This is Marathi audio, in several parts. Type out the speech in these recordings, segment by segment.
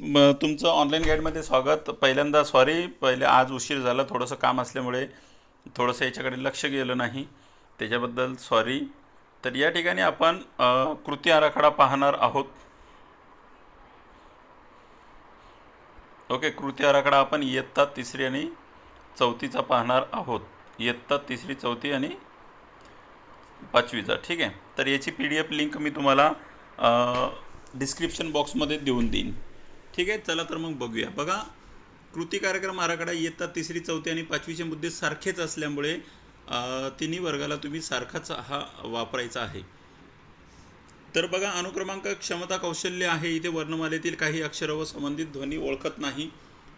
तुमचं ऑनलाईन गाईडमध्ये स्वागत. पहिल्यांदा सॉरी पहिले आज उशीर झाला थोडंसं काम असल्यामुळे थोडंसं याच्याकडे लक्ष गेलं नाही. त्याच्याबद्दल सॉरी तर या ठिकाणी आपण कृती आराखडा पाहणार आहोत. ओके कृती आराखडा आपण इयत्ता तिसरी आणि चौथीचा पाहणार आहोत. इयत्ता तिसरी चौथी आणि पाचवीचा. ठीक आहे? तर याची पी डी एफ लिंक मी तुम्हाला डिस्क्रिप्शन बॉक्समध्ये देऊन देईन. ठीक आहे चला तर मग बघूया. बघा कृती कार्यक्रम आराखडा इयत्ता तिसरी चौथी आणि पाचवीचे मुद्दे सारखेच असल्यामुळे तिन्ही वर्गाला तुम्ही सारखाच हा वापरायचा आहे. तर बघा अनुक्रमांक क्षमता कौशल्य आहे. इथे वर्णमालेतील काही अक्षर व संबंधित ध्वनी ओळखत नाही.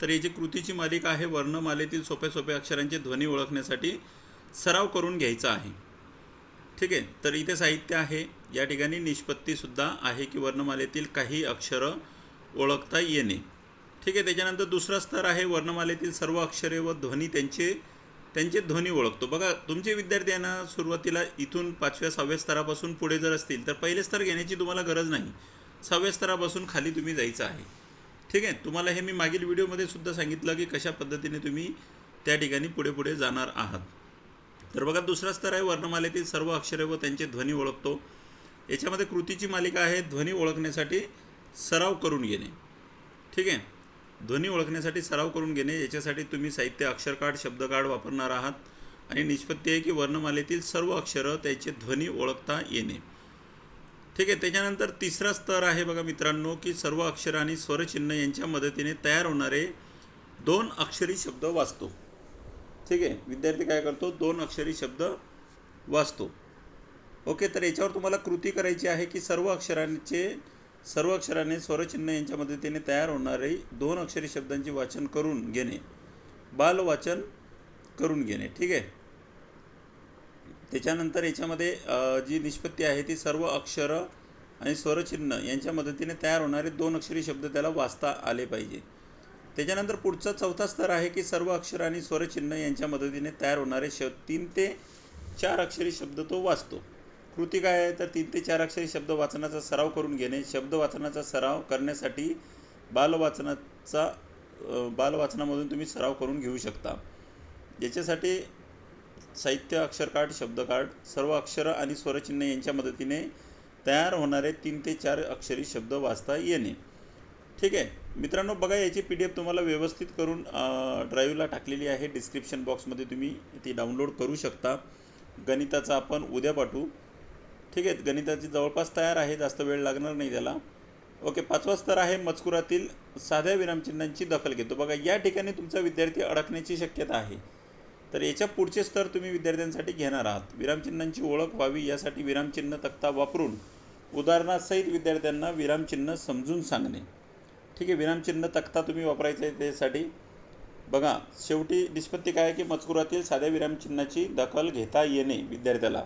तर याची कृतीची मालिका आहे वर्णमालेतील सोप्या सोप्या अक्षरांचे ध्वनी ओळखण्यासाठी सराव करून घ्यायचा आहे. ठीक आहे तर इथे साहित्य आहे. या ठिकाणी निष्पत्ती सुद्धा आहे की वर्णमालेतील काही अक्षरं ओळखता येणे. ठीक आहे त्याच्यानंतर दुसरा स्तर आहे वर्णमालेतील सर्व अक्षरे व ध्वनी त्यांचे त्यांचे ध्वनी ओळखतो. बघा तुमचे विद्यार्थ्यांना सुरुवातीला इथून पाचव्या सहाव्या स्तरापासून पुढे जर असतील तर पहिले स्तर घेण्याची तुम्हाला गरज नाही. सहाव्या स्तरापासून खाली तुम्ही जायचं आहे. ठीक आहे तुम्हाला हे मी मागील व्हिडिओमध्ये सुद्धा सांगितलं की कशा पद्धतीने तुम्ही त्या ठिकाणी पुढे पुढे जाणार आहात. तर बघा दुसरा स्तर आहे वर्णमालेतील सर्व अक्षरे व त्यांचे ध्वनी ओळखतो. याच्यामध्ये कृतीची मालिका आहे ध्वनी ओळखण्यासाठी सराव करून घेणे. ठीक आहे? ध्वनी ओळखण्यासाठी सराव करून घेणे याच्यासाठी तुम्ही साहित्य अक्षरकार्ड शब्दकार्ड शब्द वापरणार आहात. आणि निष्पत्ती आहे की वर्णमालेतील सर्व अक्षरं त्याचे ध्वनी ओळखता येणे. ठीक आहे? त्याच्यानंतर तिसरा स्तर आहे बघा मित्रांनो की सर्व अक्षर आणि स्वरचिन्ह यांच्या मदतीने तयार होणारे दोन अक्षरी शब्द वाचतो. ठीक आहे? विद्यार्थी काय करतो? दोन अक्षरी शब्द वाचतो. ओके? तर याच्यावर तुम्हाला कृती करायची आहे की सर्व अक्षरांचे सर्व अक्षराने स्वरचिन्ह यांच्या मदतीने तयार होणारे दोन अक्षरी शब्दांचे वाचन करून घेणे बालवाचन करून घेणे ठीक आहे? त्याच्यानंतर याच्यामध्ये जी निष्पत्ती आहे ती सर्व अक्षरं आणि स्वरचिन्ह यांच्या मदतीने तयार होणारे दोन अक्षरी शब्द त्याला वाचता आले पाहिजे. त्याच्यानंतर पुढचा चौथा स्तर आहे की सर्व अक्षर आणि स्वरचिन्ह यांच्या मदतीने तयार होणारे श तीन ते चार अक्षरी शब्द तो वाचतो. कृती काय आहे? तर तीन ते चार अक्षरी शब्द वाचनाचा सराव करून घेणे. शब्द वाचनाचा सराव करण्यासाठी बालवाचनाचा बालवाचनामधून तुम्ही सराव करून घेऊ शकता. याच्यासाठी साहित्य अक्षरकार्ड शब्दकार्ड सर्व अक्षरं आणि स्वरचिन्ह यांच्या मदतीने तयार होणारे तीन ते चार अक्षरी शब्द वाचता येणे. ठीक आहे? मित्रांनो बघा याची पी डी एफ तुम्हाला व्यवस्थित करून ड्राईव्हला टाकलेली आहे. डिस्क्रिप्शन बॉक्समध्ये तुम्ही ती डाउनलोड करू शकता. गणिताचा आपण उद्या पाठवू. ठीक आहे गणिताची जवळपास तयार आहे जास्त वेळ लागणार नाही त्याला. ओके पाचवा स्तर आहे मजकुरातील साध्या विरामचिन्हांची दखल घेतो. बघा या ठिकाणी तुमचा विद्यार्थी अडकण्याची शक्यता आहे. तर याच्या पुढचे स्तर तुम्ही विद्यार्थ्यांसाठी घेणार आहात. विरामचिन्हांची ओळख व्हावी यासाठी विरामचिन्ह तक्ता वापरून उदाहरणासहित विद्यार्थ्यांना विरामचिन्ह समजून सांगणे. ठीक आहे विरामचिन्ह तक्ता तुम्ही वापरायचा आहे त्यासाठी. बघा शेवटी निष्पत्ती काय आहे की मजकुरातील साध्या विरामचिन्हाची दखल घेता येणे विद्यार्थ्याला.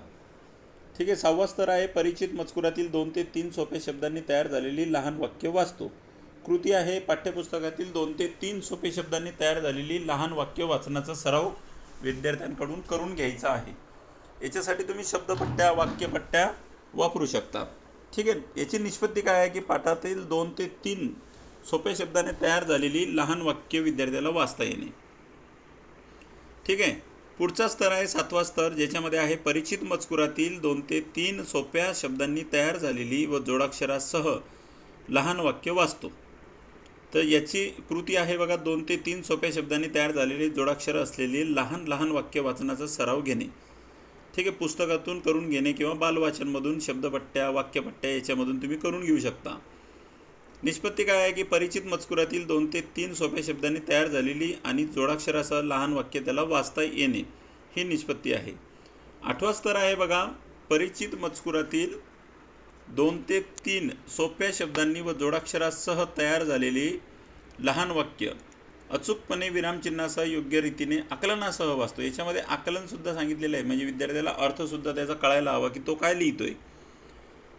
ठीक आहे सहावा स्तर आहे. परिचित मजकुरातील दोन ते तीन सोप्या शब्दांनी तयार झालेली लहान वाक्य वाचतो. कृती आहे पाठ्यपुस्तकातील दोन ते तीन सोपे शब्दांनी तयार झालेली लहान वाक्य वाचनाचा सराव विद्यार्थ्यांकडून करून घ्यायचा आहे. याच्यासाठी तुम्ही शब्दपट्ट्या वाक्यपट्ट्या वापरू शकता. ठीक आहे याची निष्पत्ती काय आहे की पाठातील दोन ते तीन सोप्या शब्दाने तयार झालेली लहान वाक्य विद्यार्थ्याला वाचता येणे. ठीक आहे पुढचा स्तर आहे सातवा स्तर ज्याच्यामध्ये आहे परिचित मजकुरातील दोन ते तीन सोप्या शब्दांनी तयार झालेली व जोडाक्षरासह लहान वाक्य वाचतो. तर याची कृती आहे बघा दोन ते तीन सोप्या शब्दांनी तयार झालेली जोडाक्षरं असलेली लहान लहान वाक्य वाचनाचा सराव घेणे. ठीक आहे पुस्तकातून करून घेणे किंवा बालवाचनमधून शब्दपट्ट्या वाक्यपट्ट्या याच्यामधून तुम्ही करून घेऊ शकता. निष्पत्ती काय आहे की परिचित मजकुरातील दोन ते तीन सोप्या शब्दांनी तयार झालेली आणि जोडाक्षरासह लहान वाक्य त्याला वाचता येणे ही निष्पत्ती आहे. आठवा स्तर आहे बघा परिचित मजकुरातील दोन ते तीन सोप्या शब्दांनी व जोडाक्षरासह तयार झालेली लहान वाक्य. अचूकपणे विरामचिन्हासह योग्य रीतीने आकलनासह वाचतो. याच्यामध्ये आकलनसुद्धा सांगितलेलं आहे. म्हणजे विद्यार्थ्याला अर्थसुद्धा त्याचा कळायला हवा की तो काय लिहितोय.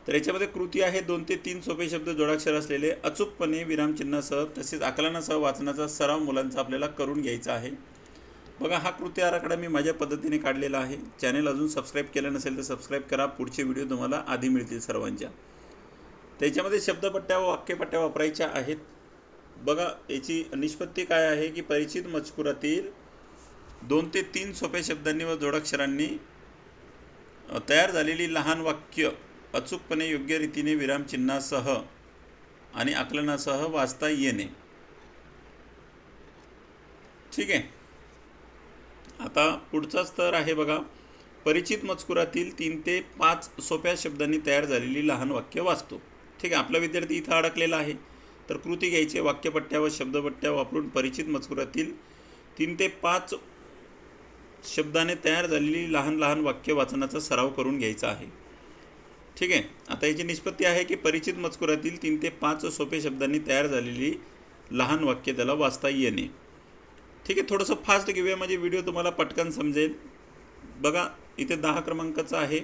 तर याच्यामध्ये कृती आहे दोन ते तीन सोपे शब्द जोडाक्षर असलेले अचूकपणे विरामचिन्हासह तसेच आकलनासह वाचनाचा सराव मुलांचा आपल्याला करून घ्यायचा आहे. बघा हा कृती आराखडा मी माझ्या पद्धतीने काढलेला आहे. चॅनेल अजून सबस्क्राईब केलं नसेल तर सबस्क्राईब करा. पुढचे व्हिडिओ तुम्हाला आधी मिळतील सर्वांच्या. त्याच्यामध्ये शब्दपट्ट्या व वाक्यपट्ट्या वापरायच्या आहेत. बघा याची निष्पत्ती काय आहे की परिचित मजकुरातील दोन ते तीन सोप्या शब्दांनी व जोडाक्षरांनी तयार झालेली लहान वाक्य अचूकपणे योग्य रीतीने विरामचिन्हासह आणि आकलनासह वाचता येणे. ठीक आहे? आता पुढचा स्तर आहे बघा. परिचित मजकुरातील तीन ते पाच सोप्या शब्दांनी तयार झालेली लहान वाक्य वाचतो. ठीक आहे? आपला विद्यार्थी इथं अडकलेला आहे. तर कृती घ्यायची वाक्यपट्ट्या व शब्दपट्ट्या वापरून परिचित मजकुरातील तीन ते पाच शब्दाने तयार झालेली लहान लहान वाक्य वाचनाचा सराव करून घ्यायचा आहे. ठीक आहे. आता याची निष्पत्ती आहे की परिचित मजकुरातील तीन ते पाच सोपे शब्दांनी तयार झालेली लहान वाक्य त्याला वाचता येणे. ठीक आहे थोडंसं फास्ट घेऊया म्हणजे व्हिडिओ तुम्हाला पटकन समजेल. बघा इथे दहा क्रमांकाचा आहे.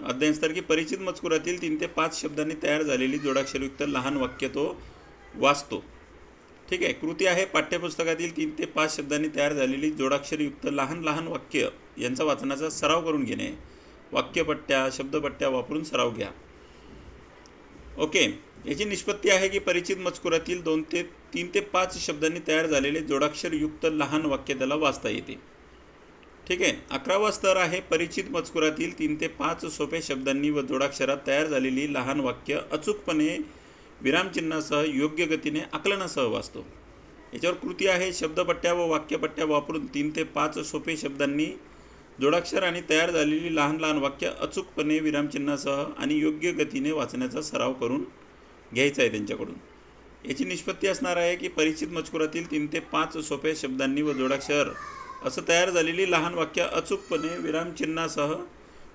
अध्ययनस्तर की परिचित मजकुरातील तीन ते पाच शब्दांनी तयार झालेली जोडाक्षरयुक्त लहान वाक्य तो वाचतो. ठीक आहे कृती आहे पाठ्यपुस्तकातील तीन ते पाच शब्दांनी तयार झालेली जोडाक्षरयुक्त लहान लहान वाक्य यांचा वाचनाचा सराव करून घेणे. वाक्यपट्ट्या शब्दपट्ट्या वापरून सराव घ्या. ओके. याची निष्पत्ती आहे की परिचित मजकुरातील दोन ते तीन ते पाच शब्दांनी तयार झालेले जोडाक्षरयुक्त लहान वाक्य त्याला वाचता येते. ठीक आहे? अकरावा स्तर आहे परिचित मजकुरातील तीन ते पाच सोप्या शब्दांनी व जोडाक्षरात तयार झालेली लहान वाक्य अचूकपणे विरामचिन्हासह योग्य गतीने आकलनासह वाचतो. याच्यावर कृती आहे. शब्दपट्ट्या व वाक्यपट्ट्या वापरून तीन ते पाच सोपे शब्दांनी जोडाक्षर आणि तयार झालेली लहान लहान वाक्य अचूकपणे विरामचिन्हासह आणि योग्य गतीने वाचण्याचा सराव करून घ्यायचा आहे त्यांच्याकडून. याची निष्पत्ती असणार आहे की परिचित मजकुरातील तीन ते पाच सोप्या शब्दांनी व जोडाक्षर असं तयार झालेली लहान वाक्य अचूकपणे विरामचिन्हासह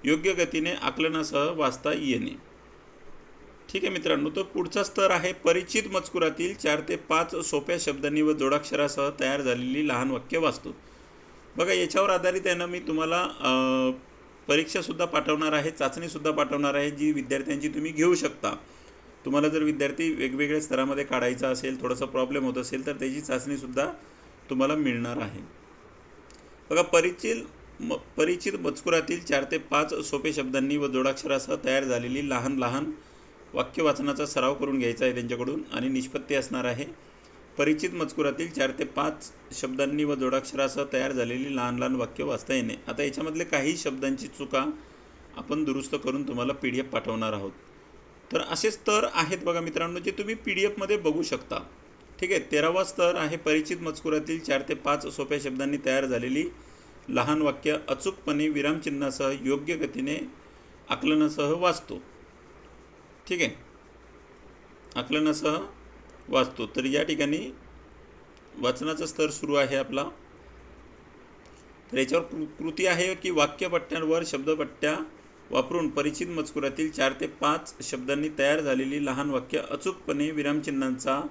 योग्य गतीने आकलनासह वाचता येणे. ठीक आहे मित्रांनो तो पुढचा स्तर आहे. परिचित मजकुरातील चार ते पाच सोप्या शब्दांनी व जोडाक्षरासह तयार झालेली लहान वाक्य वाचतो. बघा याच्यावर आधारित आहे ना मी तुम्हाला परीक्षासुद्धा पाठवणार आहे चाचणीसुद्धा पाठवणार आहे जी विद्यार्थ्यांची तुम्ही घेऊ शकता. तुम्हाला जर विद्यार्थी वेगवेगळ्या स्तरामध्ये काढायचा असेल थोडासा प्रॉब्लेम होत असेल तर त्याची चाचणीसुद्धा तुम्हाला मिळणार आहे. बघा परिचित म परिचित मजकुरातील चार ते पाच सोपे शब्दांनी व जोडाक्षरासह तयार झालेली लहान लहान वाक्य वाचनाचा सराव करून घ्यायचा आहे त्यांच्याकडून आणि निष्पत्ती असणार आहे. परिचित मजकुरातील चार ते पाच शब्दांनी व जोडाक्षरासह तयार झालेली लहान लहान वाक्य वाचता येणे. आता याच्यामधले काही शब्दांची चुका आपण दुरुस्त करून तुम्हाला पी डी एफ पाठवणार आहोत. तर असे स्तर आहेत बघा मित्रांनो जे तुम्ही पी डी एफमध्ये बघू शकता. ठीक आहे तेरावा स्तर आहे परिचित मजकुरातील चार ते पाच सोप्या शब्दांनी तयार झालेली लहान वाक्य अचूकपणे विरामचिन्हासह योग्य गतीने आकलनासह वाचतो. ठीक आहे आकलनासह वाचतो. तर या ठिकाणी वाचनाचा स्तर सुरू आहे आपला. तर याच्यावर कृ कृती आहे की वाक्यपट्ट्यांवर शब्दपट्ट्या वापरून परिचित मजकुरातील चार ते पाच शब्दांनी तयार झालेली लहान वाक्य अचूकपणे विरामचिन्हांचा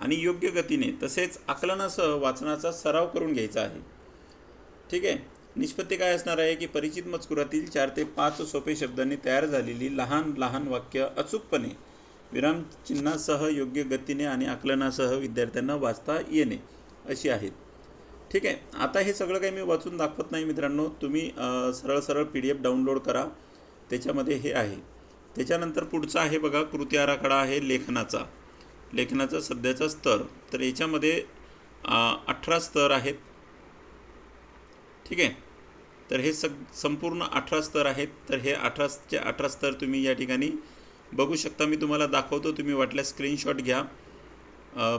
आणि योग्य गतीने तसेच आकलनासह वाचनाचा सराव करून घ्यायचा आहे. ठीक आहे? निष्पत्ती काय असणार आहे की परिचित मजकुरातील चार ते पाच सोपे शब्दांनी तयार झालेली लहान लहान वाक्य अचूकपणे विरामचिन्हासह योग्य गतीने आणि आकलनासह विद्यार्थ्यांना वाचता येणे अशी आहेत ठीक आहे. आता हे सगळं काही मी वाचून दाखवत नाही मित्रांनो. तुम्ही सरळ सरळ पी डी एफ डाउनलोड करा. त्याच्यामध्ये हे आहे. त्याच्यानंतर पुढचा आहे बघा. कृती आराखडा आहे लेखनाचा. लेखनाचा सध्याचा स्तर. तर याच्यामध्ये अठरा स्तर आहेत. ठीक आहे. तर हे सग संपूर्ण अठरा स्तर आहेत. तर हे अठराचे अठरा स्तर तुम्ही या ठिकाणी बघू शकता मी तुम्हाला दाखवतो तुम्ही वाटल्यास स्क्रीनशॉट घ्या.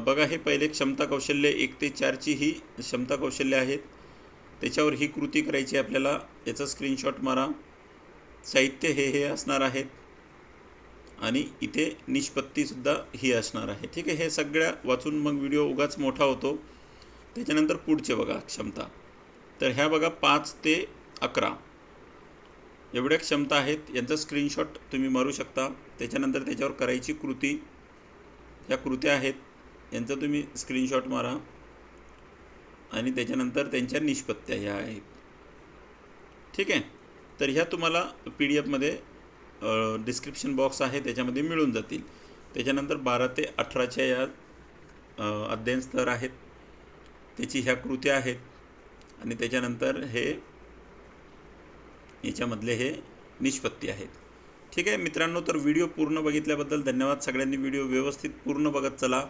बघा हे पहिले क्षमता कौशल्य एक ते चारची ही क्षमता कौशल्य आहेत. त्याच्यावर ही कृती करायची आहे आपल्याला. याचा स्क्रीनशॉट मारा. साहित्य हे हे असणार आहेत. आणि इथे निष्पत्तीसुद्धा ही असणार आहे. ठीक आहे हे सगळ्या वाचून मग व्हिडिओ उगाच मोठा होतो. त्याच्यानंतर पुढचे बघा क्षमता. तर ह्या बघा पाच ते अकरा. एवढ्या क्षमता आहेत. यांचा स्क्रीनशॉट तुम्ही मारू शकता. त्याच्यानंतर त्याच्यावर करायची कृती. ह्या कृत्या आहेत यांचा तुम्ही स्क्रीनशॉट मारा. आणि त्याच्यानंतर त्यांच्या निष्पत्त्या ह्या आहेत. ठीक आहे? तर ह्या तुम्हाला पी डी एफमध्ये डिस्क्रिप्शन बॉक्स आहे त्याच्यामध्ये मिळून जातील. त्याच्यानंतर बारा ते अठराच्या या अध्ययन स्तर आहेत. त्याची ह्या कृत्या आहेत. आणि त्याच्यानंतर हे याच्यामधले हे निष्पत्ती आहेत. ठीक आहे मित्रांनो तर व्हिडिओ पूर्ण बघितल्याबद्दल धन्यवाद. सगळ्यांनी व्हिडिओ व्यवस्थित पूर्ण बघत चला.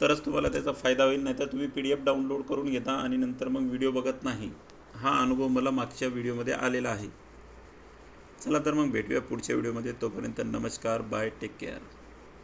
तरच तुम्हाला त्याचा फायदा होईल नाहीतर तुम्ही पी डी एफ डाउनलोड करून घेता आणि नंतर मग व्हिडिओ बघत नाही. हा अनुभव मला मागच्या व्हिडिओमध्ये आलेला आहे. चला तर मग भेटूया पुढच्या व्हिडिओमध्ये. तोपर्यंत नमस्कार बाय टेक केअर.